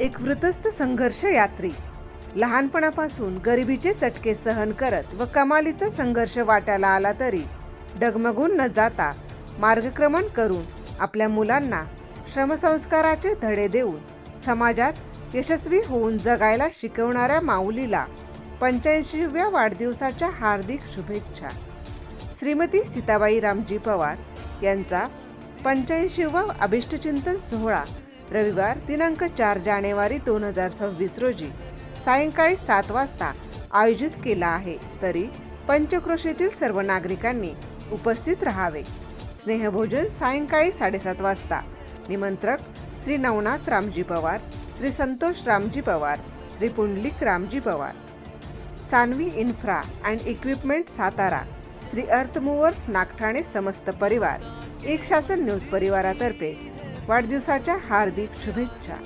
एक वृतस्थ संघर्ष यात्री. लहानपणापासून गरिबीचे चटके सहन करत व कमालीचा संघर्ष वाट्याला आला तरी डगमगून न जाता मार्गक्रमण करून आपल्या मुलांना श्रमसंस्काराचे धडे देऊन समाजात यशस्वी होऊन जगायला शिकवणाऱ्या माऊलीला पंच्याऐंशीव्या वाढदिवसाच्या हार्दिक शुभेच्छा. श्रीमती सीताबाई रामजी पवार यांचा पंच्याऐंशीवा अभिष्टचिंतन सोहळा रविवार दिनांक चार जानेवारी दोन हजार सव्वीस रोजी सायंकाळी सात वाजता आयोजित केला आहे. तरी पंचक्रोशीतील सर्व नागरिकांनी उपस्थित राहावे. स्नेहभोजन सायंकाळी साडेसात वाजता. निमंत्रक Shri Navnath Ramji Pawar Shri Santosh Ramji Pawar Shri Pundalik Ramji Pawar. Sanvi infra and equipment Satara Shri Arth Nagthane समस्त परिवार एक शासन न्यूज परिवारातर्फे वाढदिवसाच्या हार्दिक शुभेच्छा.